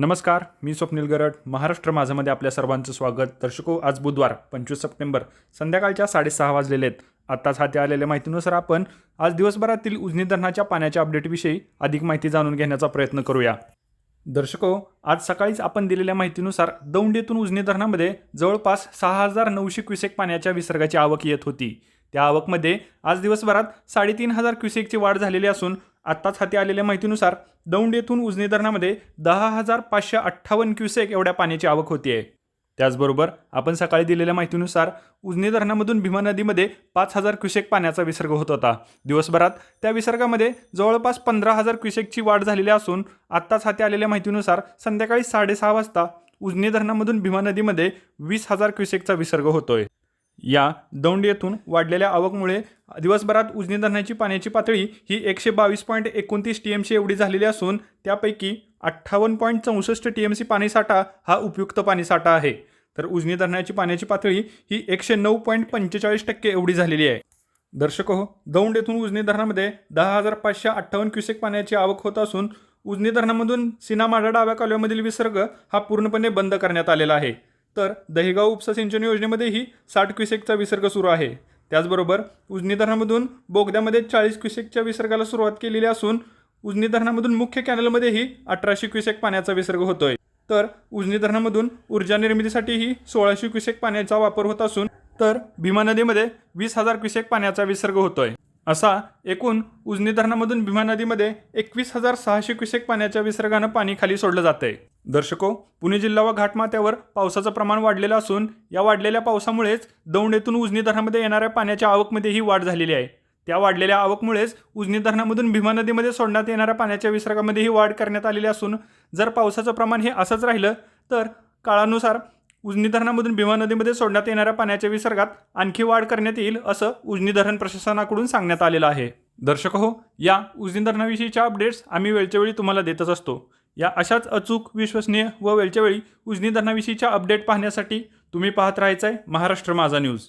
नमस्कार मी स्वप्नील गरड. महाराष्ट्र माझामध्ये आपल्या सर्वांचं स्वागत. दर्शको आज बुधवार पंचवीस सप्टेंबर. संध्याकाळच्या साडेसहा वाजलेले आहेत. आत्ताच हाती आलेल्या माहितीनुसार आपण आज दिवसभरातील उजनी धरणाच्या पाण्याच्या अपडेटविषयी अधिक माहिती जाणून घेण्याचा प्रयत्न करूया. दर्शको आज सकाळीच आपण दिलेल्या माहितीनुसार दौंड येथून उजनी धरणामध्ये जवळपास सहा हजार नऊशे क्युसेक पाण्याच्या विसर्गाची आवक येत होती. त्या आवकमध्ये आज दिवसभरात साडेतीन हजार क्युसेकची वाढ झालेली असून आत्ताच हाती आलेल्या माहितीनुसार दौंड येथून उजनी धरणामध्ये दहा हजार पाचशे अठ्ठावन्न क्युसेक एवढ्या पाण्याची आवक होती आहे त्याचबरोबर आपण सकाळी दिलेल्या माहितीनुसार उजनी धरणामधून भीमा नदीमध्ये पाच हजार क्युसेक पाण्याचा विसर्ग होत होता. दिवसभरात त्या विसर्गामध्ये जवळपास पंधरा हजार क्युसेकची वाढ झालेली असून आत्ताच हाती आलेल्या माहितीनुसार संध्याकाळी साडेसहा वाजता उजनी धरणामधून भीमा नदीमध्ये वीस हजार क्युसेकचा विसर्ग होतोय. या दौंड येथून वाढलेल्या आवकमुळे दिवसभरात उजनी धरणाची पाण्याची पातळी ही एकशे बावीस पॉईंट एकोणतीस टी एम सी एवढी झालेली असून त्यापैकी अठ्ठावन्न पॉईंट चौसष्ट टी एम सी पाणीसाठा हा उपयुक्त पाणीसाठा आहे. तर उजनी धरणाची पाण्याची पातळी ही एकशे नऊ पॉईंट पंचेचाळीस टक्के एवढी झालेली आहे. दर्शक हो दौंड येथून उजनी धरणामध्ये दहा हजार पाचशे अठ्ठावन्न क्युसेक पाण्याची आवक होत असून उजनी धरणामधून सीनामाडा डाव्या कालव्यामधील विसर्ग हा पूर्णपणे बंद करण्यात आलेला आहे. तर दहिगाव उपसा सिंचन योजनेमध्येही साठ क्युसेकचा विसर्ग सुरू आहे. त्याचबरोबर उजनी धरणामधून बोगद्यामध्ये चाळीस क्युसेकच्या विसर्गाला सुरुवात केलेली असून उजनी धरणामधून मुख्य कॅनलमध्येही अठराशे क्युसेक पाण्याचा विसर्ग होतोय. तर उजनी धरणामधून ऊर्जा निर्मितीसाठीही सोळाशे क्युसेक पाण्याचा वापर होत असून तर भीमा नदीमध्ये वीस हजार क्युसेक पाण्याचा विसर्ग होतोय. असा एकूण उजनी धरणामधून भीमा नदीमध्ये एकवीस हजार सहाशे क्युसेक पाण्याच्या विसर्गानं पाणी खाली सोडलं जातंय. दर्शको पुणे जिल्हा व घाटमाथ्यावर पावसाचं प्रमाण वाढलेलं असून या वाढलेल्या पावसामुळेच दौंड येथून उजनी धरणामध्ये येणाऱ्या पाण्याच्या आवकमध्येही वाढ झालेली आहे. त्या वाढलेल्या आवकमुळेच उजनी धरणामधून भीमा नदीमध्ये सोडण्यात येणाऱ्या पाण्याच्या विसर्गामध्येही वाढ करण्यात आलेली असून जर पावसाचं प्रमाण हे असंच राहिलं तर काळानुसार उजनी धरणामधून भीमा नदीमध्ये सोडण्यात येणाऱ्या पाण्याच्या विसर्गात आणखी वाढ करण्यात येईल असं उजनी धरण प्रशासनाकडून सांगण्यात आलेलं आहे. दर्शक हो या उजनी धरणाविषयीच्या अपडेट्स आम्ही वेळच्या वेळी तुम्हाला देतच असतो. या अशाच अचूक विश्वसनीय व वेळच्या वेळी उजनी धरणाविषयीच्या अपडेट पाहण्यासाठी तुम्ही पाहत राहायचं आहे महाराष्ट्र माझा न्यूज.